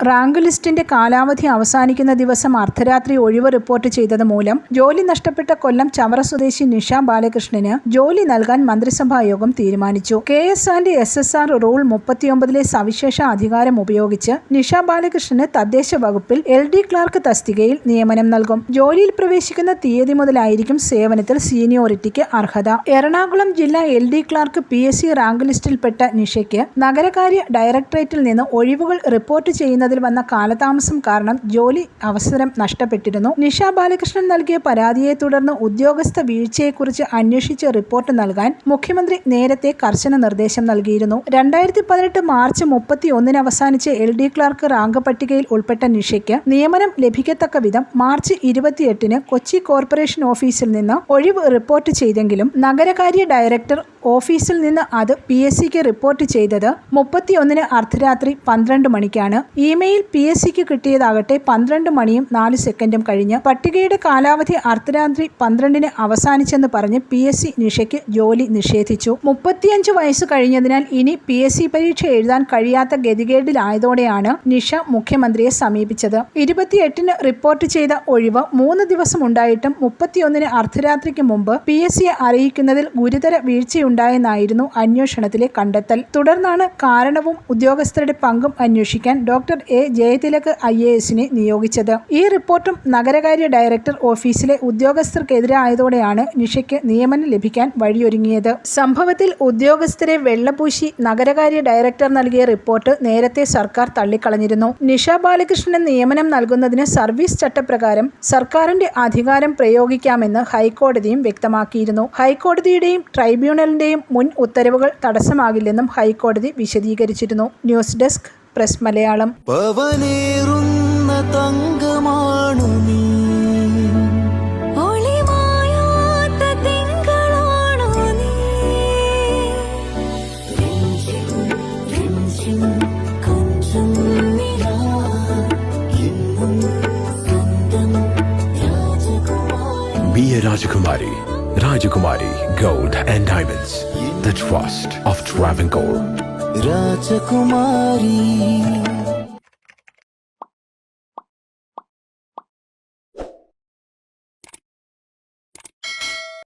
Rank ലിസ്റ്റിന്റെ കാലാവധി അവസാനിക്കുന്ന ദിവസം അർദ്ധരാത്രി ഒഴിവ് റിപ്പോർട്ട് ചെയ്തത് മൂലം ജോലി നഷ്ടപ്പെട്ട കൊല്ലം ചവറ സ്വദേശി നിഷ ബാലകൃഷ്ണന് ജോലി നൽകാൻ മന്ത്രിസഭാ യോഗം തീരുമാനിച്ചു. K S and S S R rule മുപ്പത്തിയൊമ്പതിലെ സവിശേഷ അധികാരം ഉപയോഗിച്ച് നിഷ ബാലകൃഷ്ണന് തദ്ദേശ വകുപ്പിൽ എൽ ഡി ക്ലാർക്ക് തസ്തികയിൽ നിയമനം നൽകും. ജോലിയിൽ പ്രവേശിക്കുന്ന തീയതി മുതലായിരിക്കും സേവനത്തിൽ സീനിയോറിറ്റിക്ക് അർഹത. എറണാകുളം ജില്ലാ L D clerk P S C rank ലിസ്റ്റിൽപ്പെട്ട നിഷയ്ക്ക് നഗരകാര്യ ഡയറക്ടറേറ്റിൽ നിന്ന് ഒഴിവുകൾ റിപ്പോർട്ട് ചെയ്യുന്നതിൽ വന്ന കാലതാമസം കാരണം ജോലി അവസരം നഷ്ടപ്പെട്ടിരുന്നു. നിഷ ബാലകൃഷ്ണൻ നൽകിയ പരാതിയെ തുടർന്ന് ഉദ്യോഗസ്ഥ വീഴ്ചയെക്കുറിച്ച് അന്വേഷിച്ച് റിപ്പോർട്ട് നൽകാൻ മുഖ്യമന്ത്രി നേരത്തെ കർശന നിർദ്ദേശം നൽകിയിരുന്നു. രണ്ടായിരത്തി പതിനെട്ട് മാർച്ച് മുപ്പത്തി ഒന്നിന് അവസാനിച്ച എൽ ഡി ക്ലാർക്ക് റാങ്ക് പട്ടികയിൽ ഉൾപ്പെട്ട നിഷയ്ക്ക് നിയമനം ലഭിക്കത്തക്ക വിധം മാർച്ച് ഇരുപത്തിയെട്ടിന് കൊച്ചി കോർപ്പറേഷൻ ഓഫീസിൽ നിന്ന് ഒഴിവ് റിപ്പോർട്ട് ചെയ്തെങ്കിലും നഗരകാര്യ ഡയറക്ടർ ഓഫീസിൽ നിന്ന് അത് പി എസ് സിക്ക് റിപ്പോർട്ട് ചെയ്തത് മുപ്പത്തിയൊന്നിന് അർദ്ധരാത്രി പന്ത്രണ്ട് മണിക്കാണ്. ഇമെയിൽ പി എസ് സിക്ക് കിട്ടിയതാകട്ടെ പന്ത്രണ്ട് മണിയും നാല് സെക്കൻഡും കഴിഞ്ഞ് പട്ടികയുടെ കാലാവധി അർദ്ധരാത്രി പന്ത്രണ്ടിന് അവസാനിച്ചെന്ന് പറഞ്ഞ് പി എസ് സി നിഷയ്ക്ക് ജോലി നിഷേധിച്ചു. മുപ്പത്തിയഞ്ച് വയസ്സ് കഴിഞ്ഞതിനാൽ ഇനി പി എസ് സി പരീക്ഷ എഴുതാൻ കഴിയാത്ത ഗതികേടിലായതോടെയാണ് നിഷ മുഖ്യമന്ത്രിയെ സമീപിച്ചത്. ഇരുപത്തിയെട്ടിന് റിപ്പോർട്ട് ചെയ്ത ഒഴിവ് മൂന്ന് ദിവസം ഉണ്ടായിട്ടും മുപ്പത്തിയൊന്നിന് അർദ്ധരാത്രിക്ക് മുമ്പ് പി എസ് സിയെ അറിയിക്കുന്നതിൽ ഗുരുതര വീഴ്ചയുണ്ടായെന്നായിരുന്നു അന്വേഷണത്തിലെ കണ്ടെത്തൽ. തുടർന്നാണ് കാരണവും ഉദ്യോഗസ്ഥരുടെ പങ്കും അന്വേഷിക്കാൻ doctor A Jayathilak I A എസിനെ നിയോഗിച്ചത്. ഈ റിപ്പോർട്ടും നഗരകാര്യ ഡയറക്ടർ ഓഫീസിലെ ഉദ്യോഗസ്ഥർക്കെതിരായതോടെയാണ് നിഷയ്ക്ക് നിയമനം ലഭിക്കാൻ വഴിയൊരുങ്ങിയത്. സംഭവത്തിൽ ഉദ്യോഗസ്ഥരെ വെള്ളപൂശി നഗരകാര്യ ഡയറക്ടർ നൽകിയ റിപ്പോർട്ട് നേരത്തെ സർക്കാർ തള്ളിക്കളഞ്ഞിരുന്നു. നിഷ ബാലകൃഷ്ണന് നിയമനം നൽകുന്നതിന് സർവീസ് ചട്ടപ്രകാരം സർക്കാരിന്റെ അധികാരം പ്രയോഗിക്കാമെന്ന് ഹൈക്കോടതിയും വ്യക്തമാക്കിയിരുന്നു. ഹൈക്കോടതിയുടെയും ട്രൈബ്യൂണലിന്റെയും മുൻ ഉത്തരവുകൾ തടസ്സമാകില്ലെന്നും ഹൈക്കോടതി വിശദീകരിച്ചിരുന്നു. ന്യൂസ് ഡെസ്ക് പ്രസ് മലയാളം തങ്കമാണു നീ Be a Rajakumari. Rajakumari Gold and Diamonds. The trust of Travancore. Rajakumari.